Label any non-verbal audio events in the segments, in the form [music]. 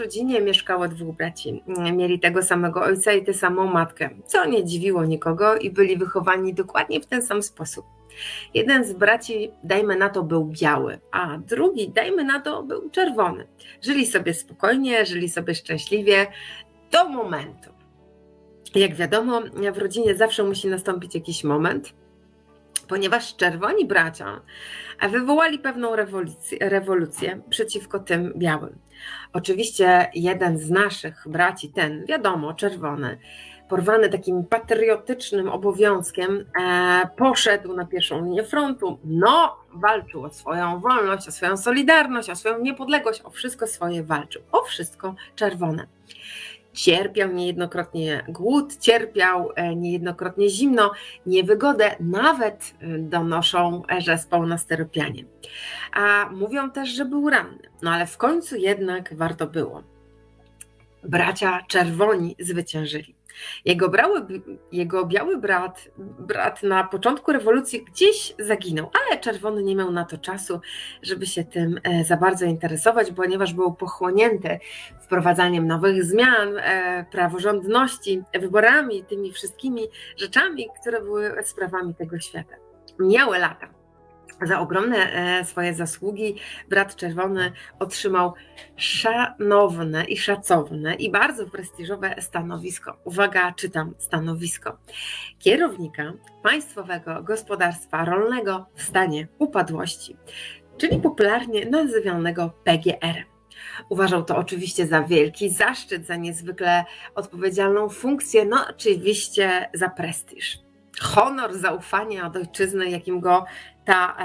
rodzinie mieszkało dwóch braci. Mieli tego samego ojca i tę samą matkę, co nie dziwiło nikogo i byli wychowani dokładnie w ten sam sposób. Jeden z braci, dajmy na to, był biały, a drugi, dajmy na to, był czerwony. Żyli sobie spokojnie, żyli sobie szczęśliwie do momentu. Jak wiadomo, w rodzinie zawsze musi nastąpić jakiś moment, ponieważ czerwoni bracia wywołali pewną rewolucję, rewolucję, przeciwko tym białym. Oczywiście jeden z naszych braci, ten wiadomo, czerwony, porwany takim patriotycznym obowiązkiem, e, poszedł na pierwszą linię frontu. No, walczył o swoją wolność, o swoją solidarność, o swoją niepodległość, o wszystko swoje walczył. O wszystko czerwone. Cierpiał niejednokrotnie głód, cierpiał e, niejednokrotnie zimno, niewygodę, nawet e, donoszą, że spał na steropianie. A mówią też, że był ranny. No ale w końcu jednak warto było. Bracia czerwoni zwyciężyli. Jego, brały, jego biały brat, brat na początku rewolucji gdzieś zaginął, ale czerwony nie miał na to czasu, żeby się tym e, za bardzo interesować, ponieważ był pochłonięty wprowadzaniem nowych zmian, e, praworządności, wyborami, tymi wszystkimi rzeczami, które były sprawami tego świata. Miały lata za ogromne e, swoje zasługi brat czerwony otrzymał szanowne i szacowne i bardzo prestiżowe stanowisko. Uwaga, czytam stanowisko. Kierownika Państwowego Gospodarstwa Rolnego w stanie upadłości, czyli popularnie nazywanego PGR. Uważał to oczywiście za wielki zaszczyt, za niezwykle odpowiedzialną funkcję, no oczywiście za prestiż honor, zaufanie od ojczyzny, jakim go ta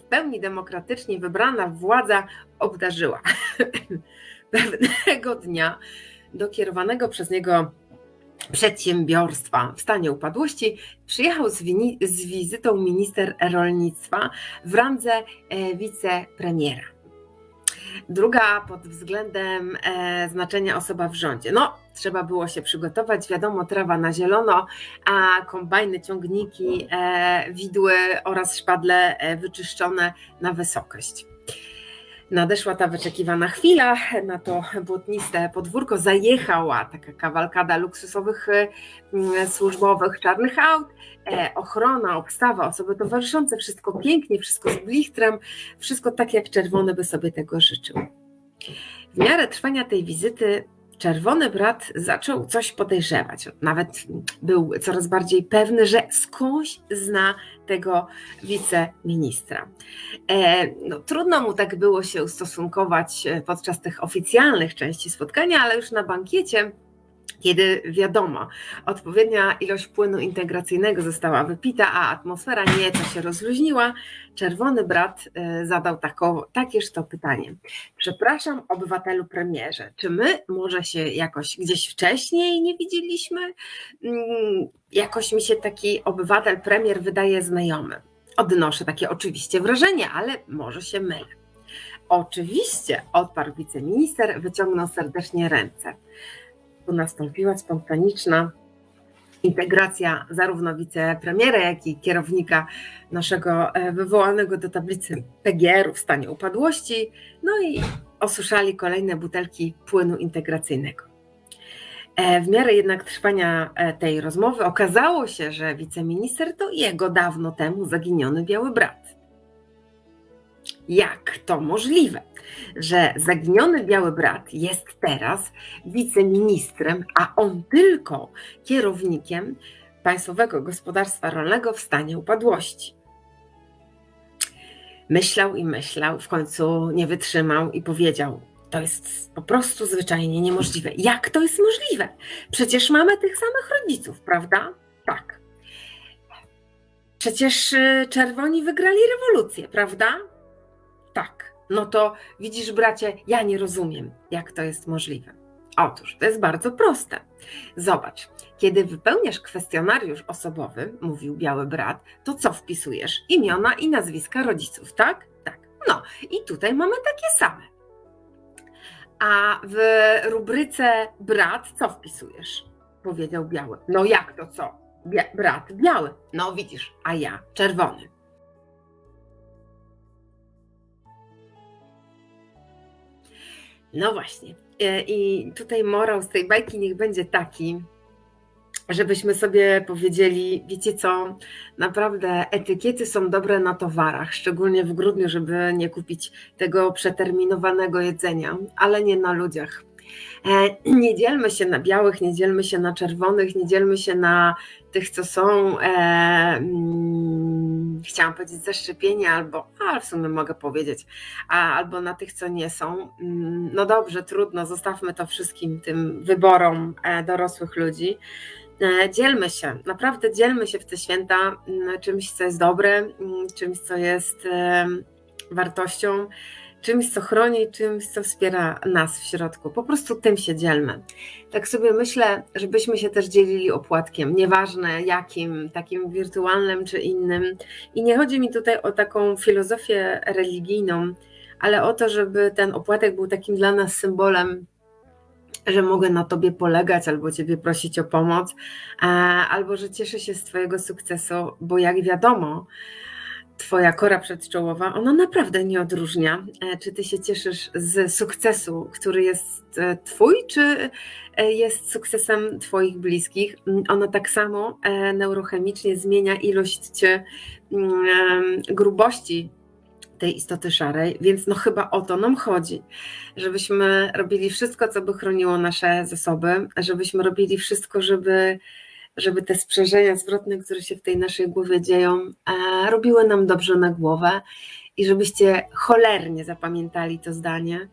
w pełni demokratycznie wybrana władza obdarzyła. [laughs] Pewnego dnia do kierowanego przez niego przedsiębiorstwa w stanie upadłości przyjechał z, z wizytą minister rolnictwa w randze e, wicepremiera. Druga pod względem e, znaczenia osoba w rządzie. No, trzeba było się przygotować, wiadomo, trawa na zielono, a kombajny, ciągniki, e, widły oraz szpadle e, wyczyszczone na wysokość. Nadeszła ta wyczekiwana chwila, na to błotniste podwórko zajechała taka kawalkada luksusowych mm, służbowych czarnych aut, e, ochrona, obstawa, osoby towarzyszące, wszystko pięknie, wszystko z blichtrem, wszystko tak jak czerwony by sobie tego życzył. W miarę trwania tej wizyty Czerwony brat zaczął coś podejrzewać. Nawet był coraz bardziej pewny, że skądś zna tego wiceministra. E, no, trudno mu tak było się ustosunkować e, podczas tych oficjalnych części spotkania, ale już na bankiecie kiedy wiadomo, odpowiednia ilość płynu integracyjnego została wypita, a atmosfera nieco się rozluźniła, czerwony brat e, zadał tako, takież to pytanie. Przepraszam, obywatelu premierze, czy my może się jakoś gdzieś wcześniej nie widzieliśmy? Mm, jakoś mi się taki obywatel, premier wydaje znajomy. Odnoszę takie oczywiście wrażenie, ale może się mylę. Oczywiście, odparł wiceminister, wyciągnął serdecznie ręce tu nastąpiła spontaniczna integracja zarówno wicepremiera, jak i kierownika naszego e, wywołanego do tablicy PGR-u w stanie upadłości, no i osuszali kolejne butelki płynu integracyjnego. E, w miarę jednak trwania e, tej rozmowy okazało się, że wiceminister to jego dawno temu zaginiony biały brat. Jak to możliwe, że zaginiony biały brat jest teraz wiceministrem, a on tylko kierownikiem Państwowego Gospodarstwa Rolnego w stanie upadłości? Myślał i myślał, w końcu nie wytrzymał i powiedział: To jest po prostu zwyczajnie niemożliwe. Jak to jest możliwe? Przecież mamy tych samych rodziców, prawda? Tak. Przecież y, czerwoni wygrali rewolucję, prawda? Tak, no to widzisz, bracie, ja nie rozumiem, jak to jest możliwe. Otóż to jest bardzo proste. Zobacz, kiedy wypełniasz kwestionariusz osobowy, mówił biały brat, to co wpisujesz? Imiona i nazwiska rodziców, tak? Tak. No i tutaj mamy takie same. A w rubryce brat co wpisujesz? Powiedział biały. No jak to co? Bia brat biały. No widzisz, a ja czerwony. No właśnie. E, I tutaj morał z tej bajki niech będzie taki, żebyśmy sobie powiedzieli, wiecie co, naprawdę etykiety są dobre na towarach, szczególnie w grudniu, żeby nie kupić tego przeterminowanego jedzenia, ale nie na ludziach. E, nie dzielmy się na białych, nie dzielmy się na czerwonych, nie dzielmy się na tych, co są, e, mm, chciałam powiedzieć zaszczepieni, albo, ale w sumie mogę powiedzieć, a, albo na tych, co nie są. Mm, no dobrze, trudno, zostawmy to wszystkim tym wyborom e, dorosłych ludzi. E, dzielmy się, naprawdę dzielmy się w te święta mm, czymś, co jest dobre, mm, czymś, co jest wartością, czymś, co chroni, czymś, co wspiera nas w środku. Po prostu tym się dzielmy. Tak sobie myślę, żebyśmy się też dzielili opłatkiem, nieważne jakim, takim wirtualnym czy innym. I nie chodzi mi tutaj o taką filozofię religijną, ale o to, żeby ten opłatek był takim dla nas symbolem że mogę na tobie polegać, albo ciebie prosić o pomoc, albo że cieszę się z twojego sukcesu, bo jak wiadomo, Twoja kora przedczołowa, ona naprawdę nie odróżnia, e, czy Ty się cieszysz z sukcesu, który jest e, Twój, czy jest sukcesem Twoich bliskich. Mm, ona tak samo neurochemicznie zmienia ilość mm, grubości tej istoty szarej, więc no chyba o to nam chodzi, żebyśmy robili wszystko, co by chroniło nasze zasoby, żebyśmy robili wszystko, żeby, żeby te sprzężenia zwrotne, które się w tej naszej głowie dzieją, e, robiły nam dobrze na głowę i żebyście cholernie zapamiętali to zdanie,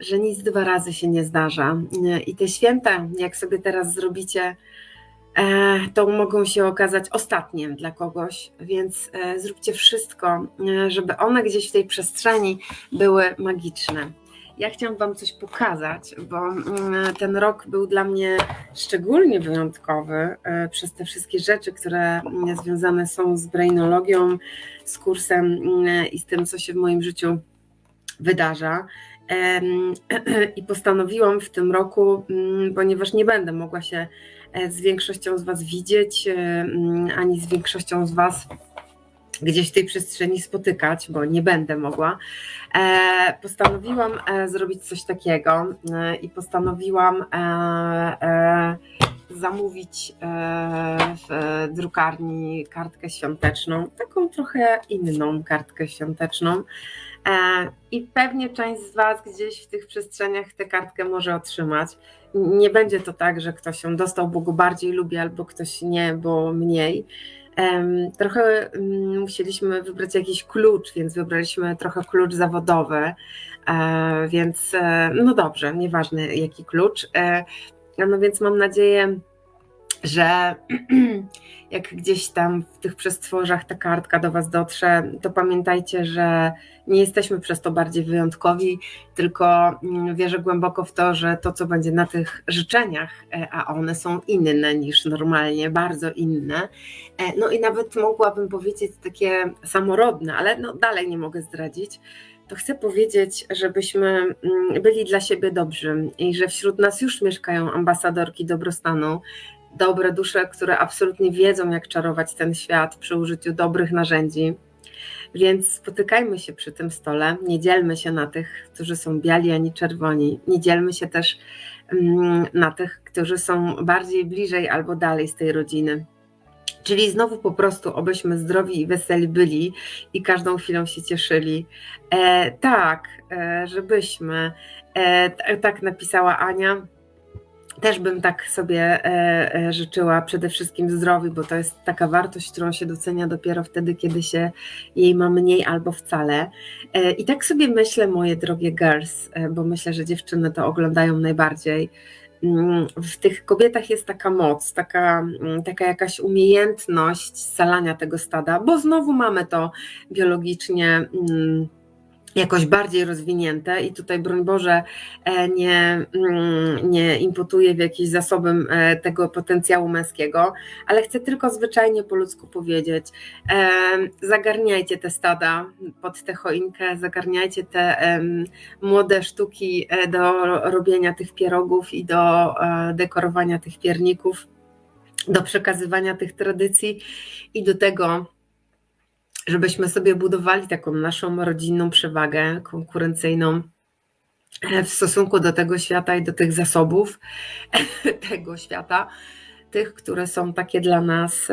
że nic dwa razy się nie zdarza. I te święta, jak sobie teraz zrobicie, E, to mogą się okazać ostatnie dla kogoś, więc e, zróbcie wszystko, e, żeby one gdzieś w tej przestrzeni były magiczne. Ja chciałam Wam coś pokazać, bo mm, ten rok był dla mnie szczególnie wyjątkowy przez te wszystkie rzeczy, które mm, związane są z brainologią, z kursem mm, i z tym, co się w moim życiu wydarza. [clears throat] I postanowiłam w tym roku, ponieważ nie będę mogła się E, z większością z Was widzieć, e, ani z większością z Was gdzieś w tej przestrzeni spotykać, bo nie będę mogła. E, postanowiłam zrobić coś takiego i postanowiłam zamówić w drukarni kartkę świąteczną, taką trochę inną kartkę świąteczną. I pewnie część z Was gdzieś w tych przestrzeniach tę kartkę może otrzymać nie będzie to tak, że ktoś ją dostał, bo go bardziej lubi, albo ktoś nie, bo mniej. Trochę mm, musieliśmy wybrać jakiś klucz, więc wybraliśmy trochę klucz zawodowy, e, więc e, no dobrze, nieważne jaki klucz. E, no więc mam nadzieję, że [clears throat] jak gdzieś tam w tych przestworzach ta kartka do Was dotrze, to pamiętajcie, że nie jesteśmy przez to bardziej wyjątkowi, tylko mm, wierzę głęboko w to, że to, co będzie na tych życzeniach, e, a one są inne niż normalnie, bardzo inne, e, no i nawet mogłabym powiedzieć takie samorodne, ale no dalej nie mogę zdradzić, to chcę powiedzieć, żebyśmy mm, byli dla siebie dobrzy i że wśród nas już mieszkają ambasadorki dobrostanu, dobre dusze, które absolutnie wiedzą, jak czarować ten świat przy użyciu dobrych narzędzi. Więc spotykajmy się przy tym stole, nie dzielmy się na tych, którzy są biali ani czerwoni, nie dzielmy się też mm, na tych, którzy są bardziej bliżej albo dalej z tej rodziny. Czyli znowu po prostu, obyśmy zdrowi i weseli byli i każdą chwilą się cieszyli. E, tak, e, żebyśmy, e, tak napisała Ania, też bym tak sobie e, e, życzyła przede wszystkim zdrowi, bo to jest taka wartość, którą się docenia dopiero wtedy, kiedy się jej ma mniej albo wcale. E, I tak sobie myślę, moje drogie girls, bo myślę, że dziewczyny to oglądają najbardziej. Mm, w tych kobietach jest taka moc, taka, mm, taka jakaś umiejętność scalania tego stada, bo znowu mamy to biologicznie mm, jakoś bardziej rozwinięte i tutaj broń Boże e, nie, mm, nie imputuję w jakieś zasoby e, tego potencjału męskiego, ale chcę tylko zwyczajnie po ludzku powiedzieć, e, zagarniajcie te stada pod tę choinkę, zagarniajcie te młode sztuki do robienia tych pierogów i do dekorowania tych pierników, do przekazywania tych tradycji i do tego, żebyśmy sobie budowali taką naszą rodzinną przewagę konkurencyjną e, w stosunku do tego świata i do tych zasobów [laughs] tego świata tych, które są takie dla nas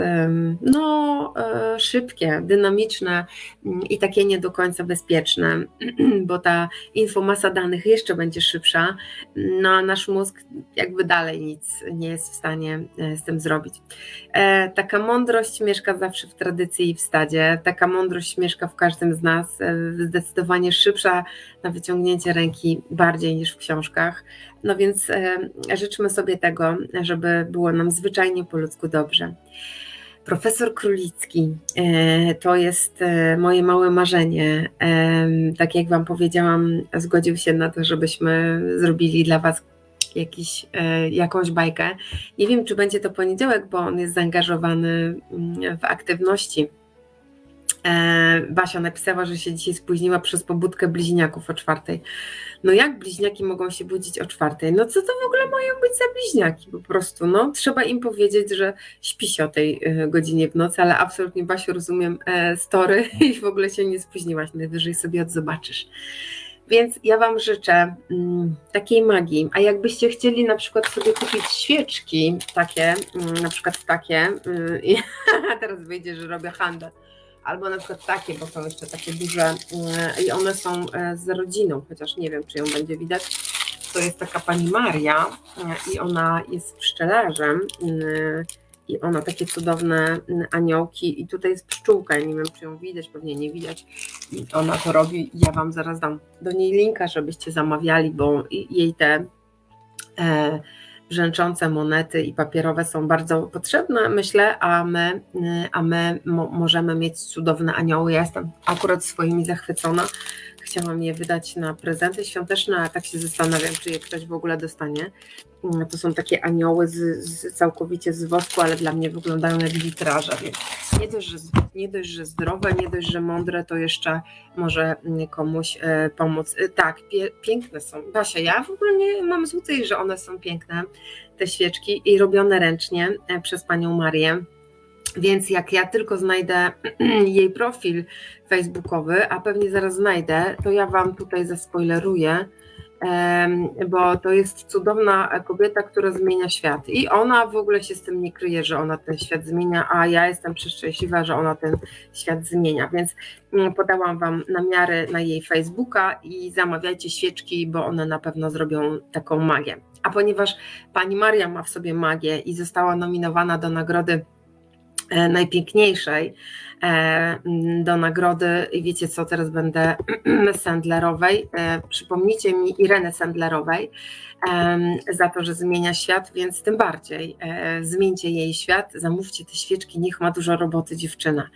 no, e, szybkie, dynamiczne mm, i takie nie do końca bezpieczne, [clears throat] bo ta infomasa danych jeszcze będzie szybsza, no a nasz mózg jakby dalej nic nie jest w stanie e, z tym zrobić. E, taka mądrość mieszka zawsze w tradycji i w stadzie, taka mądrość mieszka w każdym z nas, zdecydowanie szybsza na wyciągnięcie ręki bardziej niż w książkach. No więc życzmy sobie tego, żeby było nam zwyczajnie po ludzku dobrze. Profesor Królicki e, to jest e, moje małe marzenie. Tak jak Wam powiedziałam, zgodził się na to, żebyśmy zrobili dla Was jakiś, e, jakąś bajkę. Nie wiem, czy będzie to poniedziałek, bo on jest zaangażowany mm, w aktywności E, Basia napisała, że się dzisiaj spóźniła przez pobudkę bliźniaków o czwartej. No jak bliźniaki mogą się budzić o czwartej? No co to w ogóle mają być za bliźniaki po prostu? No trzeba im powiedzieć, że śpi się o tej e, godzinie w nocy, ale absolutnie Basiu rozumiem e, story [laughs] i w ogóle się nie spóźniłaś, najwyżej sobie odzobaczysz. Więc ja Wam życzę mm, takiej magii. A jakbyście chcieli na przykład sobie kupić świeczki takie, mm, na przykład takie, y, [laughs] i teraz wyjdzie, że robię handel albo na przykład takie, bo są jeszcze takie duże mm, i one są e, z rodziną, chociaż nie wiem, czy ją będzie widać. To jest taka pani Maria e, i ona jest pszczelarzem i ona takie cudowne aniołki. I tutaj jest pszczółka, nie wiem, czy ją widać, pewnie nie widać. I ona to robi, ja Wam zaraz dam do niej linka, żebyście zamawiali, bo jej te e, brzęczące monety i papierowe są bardzo potrzebne, myślę, a my, a my mo możemy mieć cudowne anioły. Ja jestem akurat swoimi zachwycona. Chciałam je wydać na prezenty świąteczne, a tak się zastanawiam, czy je ktoś w ogóle dostanie. Mm, to są takie anioły z, z, całkowicie z wosku, ale dla mnie wyglądają jak witraże, więc nie dość, że, nie dość, że zdrowe, nie dość, że mądre, to jeszcze może komuś e, pomóc. E, tak, pie, piękne są. Basia, ja w ogóle nie mam złudzeń, że one są piękne, te świeczki i robione ręcznie e, przez panią Marię. Więc jak ja tylko znajdę [clears throat] jej profil facebookowy, a pewnie zaraz znajdę, to ja Wam tutaj zaspoileruję, bo to jest cudowna kobieta, która zmienia świat. I ona w ogóle się z tym nie kryje, że ona ten świat zmienia, a ja jestem przeszczęśliwa, że ona ten świat zmienia. Więc mm, podałam Wam namiary na jej Facebooka i zamawiajcie świeczki, bo one na pewno zrobią taką magię. A ponieważ pani Maria ma w sobie magię i została nominowana do nagrody najpiękniejszej e, do nagrody i wiecie co, teraz będę [clears throat] Sandlerowej, e, przypomnijcie mi Irenę Sandlerowej za to, że zmienia świat, więc tym bardziej zmieńcie jej świat, zamówcie te świeczki, niech ma dużo roboty dziewczyna.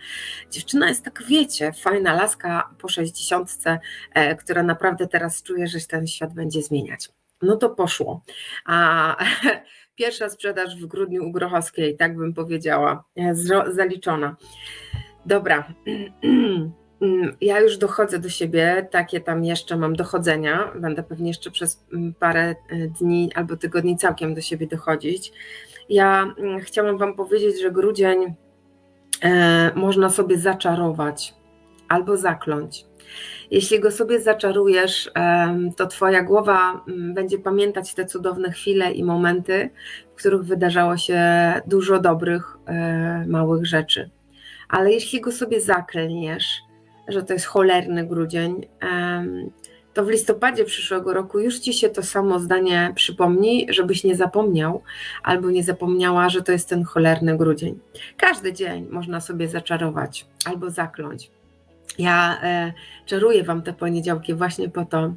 Dziewczyna jest tak, wiecie, fajna laska po sześćdziesiątce, która naprawdę teraz czuje, że ten świat będzie zmieniać. No to poszło. A [laughs] Pierwsza sprzedaż w grudniu u Grochowskiej, tak bym powiedziała, e, zaliczona. Dobra. [clears throat] Ja już dochodzę do siebie, takie tam jeszcze mam dochodzenia. Będę pewnie jeszcze przez mm, parę e, dni albo tygodni całkiem do siebie dochodzić. Ja mm, chciałam Wam powiedzieć, że grudzień e, można sobie zaczarować albo zakląć. Jeśli go sobie zaczarujesz, to Twoja głowa mm, będzie pamiętać te cudowne chwile i momenty, w których wydarzało się dużo dobrych, e, małych rzeczy. Ale jeśli go sobie zaklniesz, że to jest cholerny grudzień, to w listopadzie przyszłego roku już ci się to samo zdanie przypomni, żebyś nie zapomniał albo nie zapomniała, że to jest ten cholerny grudzień. Każdy dzień można sobie zaczarować albo zakląć. Ja e, czaruję Wam te poniedziałki właśnie po to,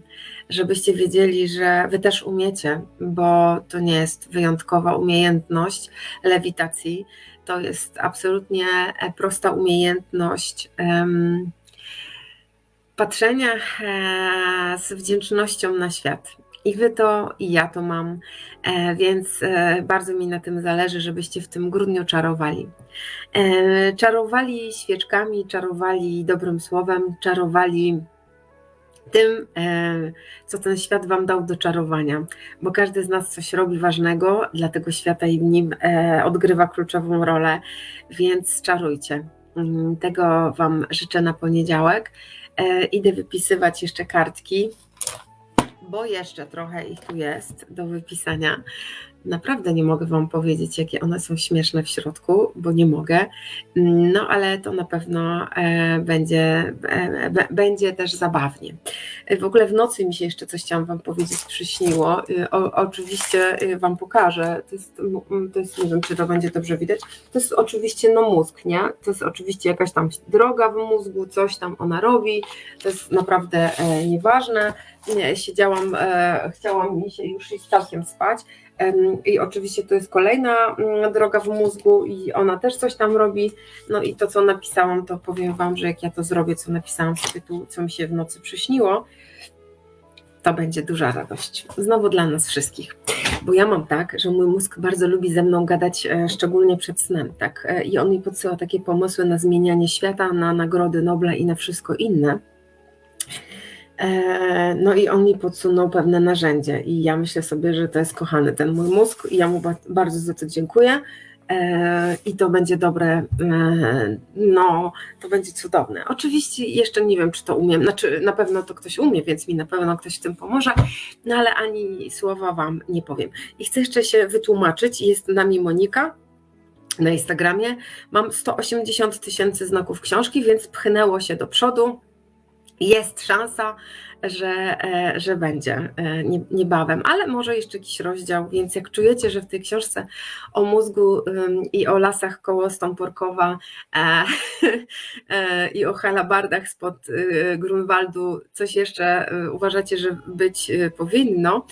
żebyście wiedzieli, że Wy też umiecie, bo to nie jest wyjątkowa umiejętność lewitacji, to jest absolutnie e, prosta umiejętność um, patrzenia e, z wdzięcznością na świat. I wy to, i ja to mam, e, więc e, bardzo mi na tym zależy, żebyście w tym grudniu czarowali. E, czarowali świeczkami, czarowali dobrym słowem, czarowali tym, co ten świat Wam dał do czarowania, bo każdy z nas coś robi ważnego dla tego świata i w nim odgrywa kluczową rolę, więc czarujcie. Mm, tego Wam życzę na poniedziałek. Idę wypisywać jeszcze kartki bo jeszcze trochę ich tu jest do wypisania. Naprawdę nie mogę Wam powiedzieć, jakie one są śmieszne w środku, bo nie mogę. No ale to na pewno e, będzie, e, będzie też zabawnie. E, w ogóle w nocy mi się jeszcze coś chciałam Wam powiedzieć, przyśniło. O, oczywiście Wam pokażę. To jest, to jest, nie wiem, czy to będzie dobrze widać. To jest oczywiście no mózg, nie? To jest oczywiście jakaś tam droga w mózgu, coś tam ona robi. To jest naprawdę nieważne. Nie, siedziałam, chciałam mi się już iść całkiem spać i oczywiście to jest kolejna mm, droga w mózgu i ona też coś tam robi. No i to, co napisałam, to powiem Wam, że jak ja to zrobię, co napisałam z tytułu, co mi się w nocy przyśniło, to będzie duża radość. Znowu dla nas wszystkich. Bo ja mam tak, że mój mózg bardzo lubi ze mną gadać, e, szczególnie przed snem, tak? E, I on mi podsyła takie pomysły na zmienianie świata, na nagrody Nobla i na wszystko inne. E, no i on mi podsunął pewne narzędzie i ja myślę sobie, że to jest kochany ten mój mózg i ja mu bardzo za to dziękuję e, i to będzie dobre, e, no to będzie cudowne. Oczywiście jeszcze nie wiem, czy to umiem, znaczy na pewno to ktoś umie, więc mi na pewno ktoś w tym pomoże, no ale ani słowa Wam nie powiem. I chcę jeszcze się wytłumaczyć, jest nami Monika, na Instagramie. Mam 180 tysięcy znaków książki, więc pchnęło się do przodu jest szansa, że, e, że będzie e, niebawem, ale może jeszcze jakiś rozdział, więc jak czujecie, że w tej książce o mózgu i o lasach koło Stąporkowa e, [laughs] i o halabardach spod Grunwaldu coś jeszcze uważacie, że być powinno,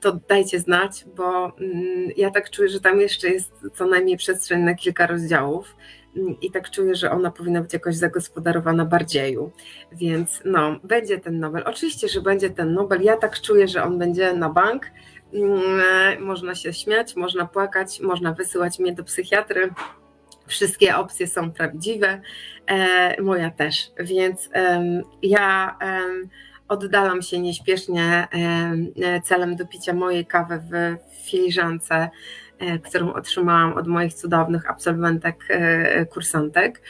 to dajcie znać, bo mm, ja tak czuję, że tam jeszcze jest co najmniej przestrzeń na kilka rozdziałów i tak czuję, że ona powinna być jakoś zagospodarowana bardzieju. Więc no, będzie ten Nobel. Oczywiście, że będzie ten Nobel. Ja tak czuję, że on będzie na bank. Mm, można się śmiać, można płakać, można wysyłać mnie do psychiatry. Wszystkie opcje są prawdziwe, e, moja też. Więc ja oddalam się nieśpiesznie celem do picia mojej kawy w filiżance E, którą otrzymałam od moich cudownych absolwentek, e, kursantek.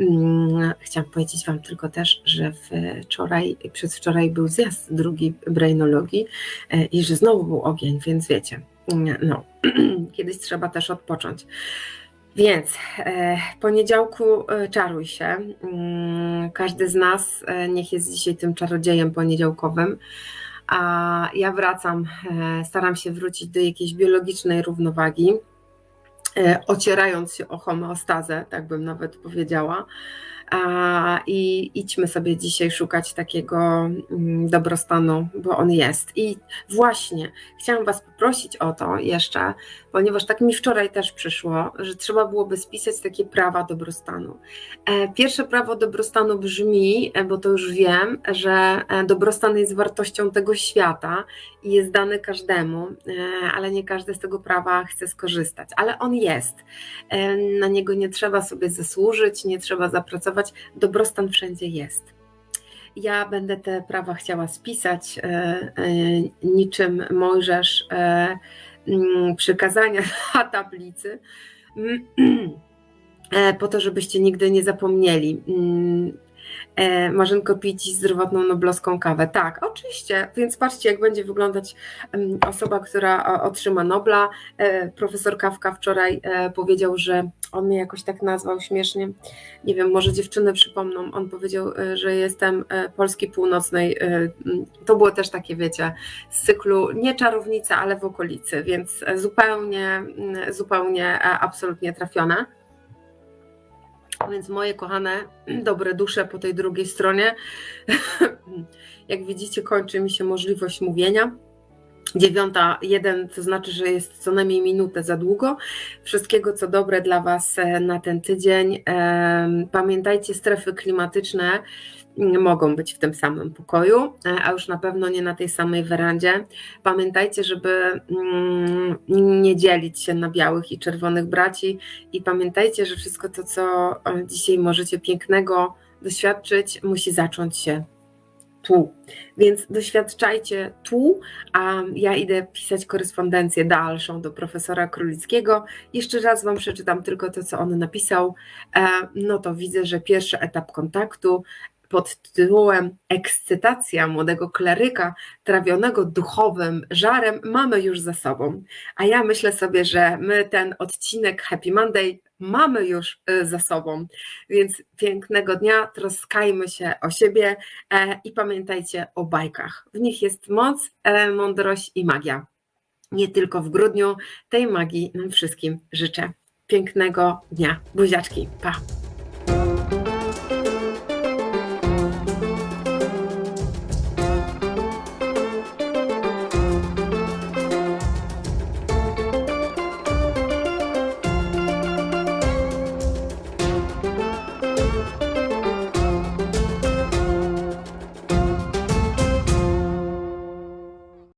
Mm, chciałam powiedzieć Wam tylko też, że wczoraj, przedwczoraj był zjazd drugi brainologii e, i że znowu był ogień, więc wiecie, mm, no, [clears throat] kiedyś trzeba też odpocząć. Więc poniedziałku czaruj się. Mm, każdy z nas niech jest dzisiaj tym czarodziejem poniedziałkowym a ja wracam, e, staram się wrócić do jakiejś biologicznej równowagi, e, ocierając się o homeostazę, tak bym nawet powiedziała. I idźmy sobie dzisiaj szukać takiego mm, dobrostanu, bo on jest. I właśnie chciałam Was poprosić o to jeszcze, ponieważ tak mi wczoraj też przyszło, że trzeba byłoby spisać takie prawa dobrostanu. E, pierwsze prawo dobrostanu brzmi, e, bo to już wiem, że e, dobrostan jest wartością tego świata i jest dany każdemu, ale nie każdy z tego prawa chce skorzystać, ale on jest. Na niego nie trzeba sobie zasłużyć, nie trzeba zapracować, dobrostan wszędzie jest. Ja będę te prawa chciała spisać niczym Mojżesz przykazania [laughs] na tablicy, [clears throat] e, po to, żebyście nigdy nie zapomnieli. E, Marzenko pić zdrowotną noblowską kawę. Tak, oczywiście, więc patrzcie, jak będzie wyglądać osoba, która otrzyma Nobla. E, profesor Kawka wczoraj powiedział, że on mnie jakoś tak nazwał śmiesznie. Nie wiem, może dziewczyny przypomną. On powiedział, e, że jestem e, Polski Północnej. E, to było też takie, wiecie, z cyklu nie czarownica, ale w okolicy, więc zupełnie, zupełnie absolutnie trafione. Więc moje kochane, [clears throat] dobre dusze po tej drugiej stronie, [laughs] jak widzicie, kończy mi się możliwość mówienia. Dziewiąta, jeden, to znaczy, że jest co najmniej minutę za długo. Wszystkiego, co dobre dla Was e, na ten tydzień. Pamiętajcie, strefy klimatyczne mogą być w tym samym pokoju, e, a już na pewno nie na tej samej werandzie. Pamiętajcie, żeby mm, nie dzielić się na białych i czerwonych braci i pamiętajcie, że wszystko to, co e, dzisiaj możecie pięknego doświadczyć, musi zacząć się tu. Więc doświadczajcie tu, a ja idę pisać korespondencję dalszą do profesora Królickiego. Jeszcze raz Wam przeczytam tylko to, co on napisał. E, no to widzę, że pierwszy etap kontaktu pod tytułem Ekscytacja młodego kleryka trawionego duchowym żarem mamy już za sobą. A ja myślę sobie, że my ten odcinek Happy Monday mamy już y, za sobą. Więc pięknego dnia, troskajmy się o siebie e, i pamiętajcie o bajkach. W nich jest moc, e, mądrość i magia. Nie tylko w grudniu tej magii nam wszystkim życzę. Pięknego dnia. Buziaczki. Pa.